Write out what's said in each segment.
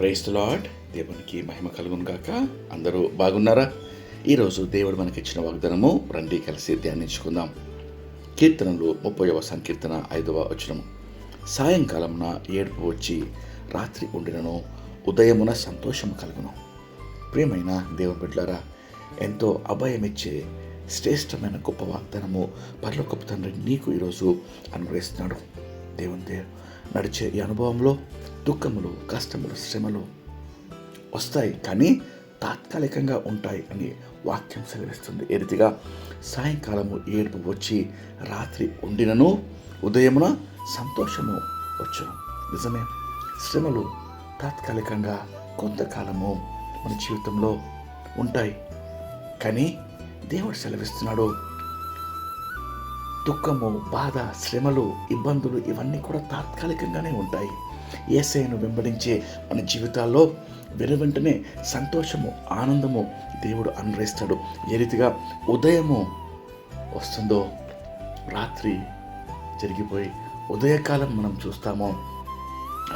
Price lord దేవునికి మహిమ కలుగును గాక. అందరూ బాగున్నారా? ఈరోజు దేవుడు మనకిచ్చిన వాగ్దానము రండి కలిసి ధ్యానించుకుందాం. కీర్తనలు ముప్పైవ సంకీర్తన ఐదవ వచనము. సాయంకాలమున ఏడుపు వచ్చి రాత్రి ఉండినను ఉదయమున సంతోషము కలుగును. ప్రియమైన దేవుని బిడ్డలారా ఎంతో అభయమిచ్చే శ్రేష్టమైన గొప్ప వాగ్దానము పరలోకపు తండ్రి నీకు ఈరోజు అనుగ్రహిస్తున్నాడు. దేవుని దేవుడు నడిచే ఈ అనుభవంలో దుఃఖములు కష్టములు శ్రమలు వస్తాయి కానీ తాత్కాలికంగా ఉంటాయి అని వాక్యం సెలవిస్తుంది. ఏ రీతిగా సాయంకాలము ఏడుపు వచ్చి రాత్రి ఉండినను ఉదయమున సంతోషము వచ్చును. నిజమే శ్రమలు తాత్కాలికంగా కొంతకాలము మన జీవితంలో ఉంటాయి. కానీ దేవుడు సెలవిస్తున్నాడు దుఃఖము బాధ శ్రమలు ఇబ్బందులు ఇవన్నీ కూడా తాత్కాలికంగానే ఉంటాయి. ఏసైను వెంబడించే మన జీవితాల్లో వెనువెంటనే సంతోషము ఆనందము దేవుడు అనుగ్రహిస్తాడు. ఏ రీతిగా ఉదయము వస్తుందో రాత్రి జరిగిపోయి ఉదయకాలం మనం చూస్తామో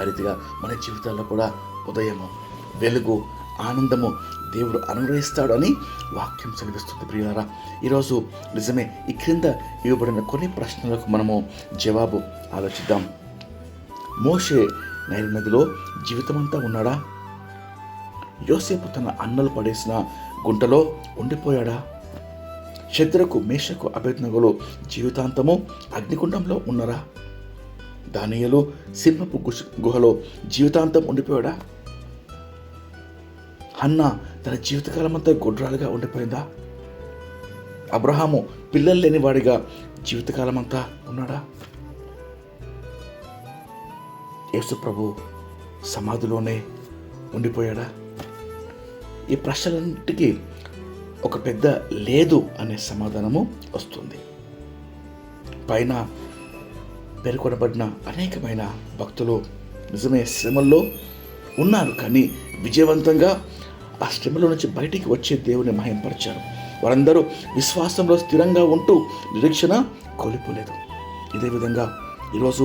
ఆ రీతిగా మన జీవితాల్లో కూడా ఉదయము వెలుగు ఆనందము దేవుడు అనుగ్రహిస్తాడు అని వాక్యం సెలవిస్తుంది ప్రియులారా. ఈరోజు నిజమే ఈ క్రింద ఇవ్వబడిన కొన్ని ప్రశ్నలకు మనము జవాబు ఆలోచిద్దాం. మోషే నైల్ నదిలో జీవితమంతా ఉన్నాడా? యోసేపు తన అన్నలు పడేసిన గుంటలో ఉండిపోయాడా? శత్రుకు మేషకు అభ్యర్థనగలు జీవితాంతము అగ్నిగుండంలో ఉన్నారా? దానియలు సింహపు గుహలో జీవితాంతం ఉండిపోయాడా? అన్న తన జీవితకాలం అంతా గుడ్రాలుగా ఉండిపోయిందా? అబ్రహాము పిల్లలు లేనివాడిగా జీవితకాలం అంతా ఉన్నాడా? యేసు ప్రభు సమాధిలోనే ఉండిపోయాడా? ఈ ప్రశ్నలన్నిటికీ ఒక పెద్ద లేదు అనే సమాధానము వస్తుంది. పైన పేర్కొనబడిన అనేకమైన భక్తులు నిజమే శ్రమల్లో ఉన్నారు కానీ విజయవంతంగా ఆ శ్రమలో నుంచి బయటికి వచ్చే దేవుని మహింపరిచారు. వారందరూ విశ్వాసంలో స్థిరంగా ఉంటూ నిరీక్షణ కోల్పోలేదు. ఇదే విధంగా ఈరోజు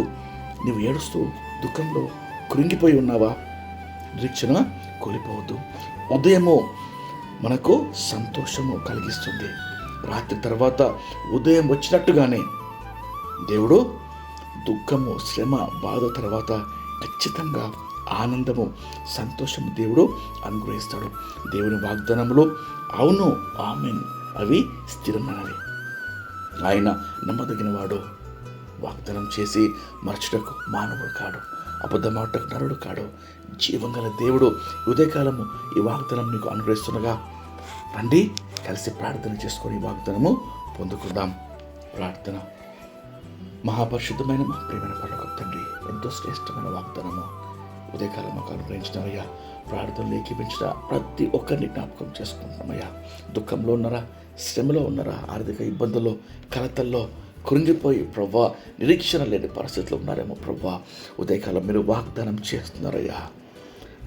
నువ్వు ఏడుస్తూ దుఃఖంలో కృంగిపోయి ఉన్నావా? నిరీక్షణ కోల్పోవద్దు. ఉదయము మనకు సంతోషము కలిగిస్తుంది. రాత్రి తర్వాత ఉదయం వచ్చినట్టుగానే దేవుడు దుఃఖము శ్రమ బాధ తర్వాత ఖచ్చితంగా ఆనందము సంతోషము దేవుడు అనుగ్రహిస్తాడు. దేవుని వాగ్దానములు అవును ఆమెన్. అవి స్థిరమైనవి. ఆయన నమ్మదగినవాడు. వాగ్దానం చేసి మరచుటకు మానవుడు కాడు అబద్ధమాటకు నరుడు కాడు. జీవం గల దేవుడు ఉదయకాలము ఈ వాగ్దానం నీకు అనుగ్రహిస్తుండగా రండి కలిసి ప్రార్థన చేసుకొని ఈ వాగ్దానము పొందుకుందాం. ప్రార్థన. మహాపరిశుద్ధమైన మా ప్రియమైన పర్లకు తండ్రి ఎంతో శ్రేష్టమైన వాగ్దానము. ఉదయకాలం మాకు అనుగ్రహించినారయ్యా ప్రార్థనలు ఏకీపించిన ప్రతి ఒక్కరిని జ్ఞాపకం చేసుకుంటున్నామయ్యా దుఃఖంలో ఉన్నారా శ్రమలో ఉన్నారా ఆర్థిక ఇబ్బందుల్లో కలతల్లో కృంగిపోయి ప్రవ్వా నిరీక్షణ లేని పరిస్థితులు ఉన్నారేమో ప్రవ్వా ఉదయకాలం మీరు వాగ్దానం చేస్తున్నారయ్యా.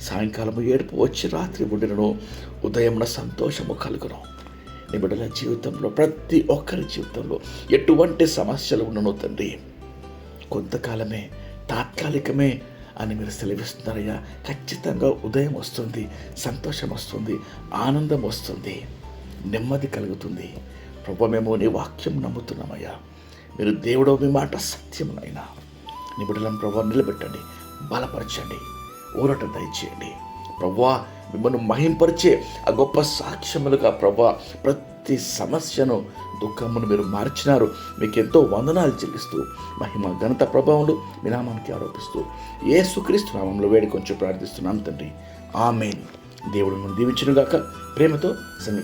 సాయంకాలము ఏడుపు వచ్చి రాత్రి ఉండినను ఉదయమున సంతోషము కలుగును. నిబిడల జీవితంలో ప్రతి ఒక్కరి జీవితంలో ఎటువంటి సమస్యలు ఉండను తండ్రి. కొంతకాలమే తాత్కాలికమే అని మీరు సెలవిస్తున్నారయ్యా. ఖచ్చితంగా ఉదయం వస్తుంది సంతోషం వస్తుంది ఆనందం వస్తుంది నెమ్మది కలుగుతుంది. ప్రభు మేము నీ వాక్యం నమ్ముతున్నామయ్యా. మీరు దేవుడో మీ మాట సత్యమునైనా నిబిడలను ప్రభు నిలబెట్టండి బలపరచండి ఊరట దయచేయండి. ప్రభా మిమ్మల్ని మహింపరిచే ఆ గొప్ప సాక్ష్యములుగా ప్రభా ప్రతి ప్రతి సమస్యను దుఃఖమును మీరు మార్చినారు. మీకు ఎంతో వందనాలు చెల్లిస్తూ మహిమ ఘనత ప్రభావంలో మీ నామానికి ఆరోపిస్తూ ఏసుక్రీస్తు నామంలో వేడి కొంచెం ప్రార్థిస్తున్నాం తండ్రి. ఆమెన్. దేవుడు మనం దీవించునుగాక. ప్రేమతో సమీ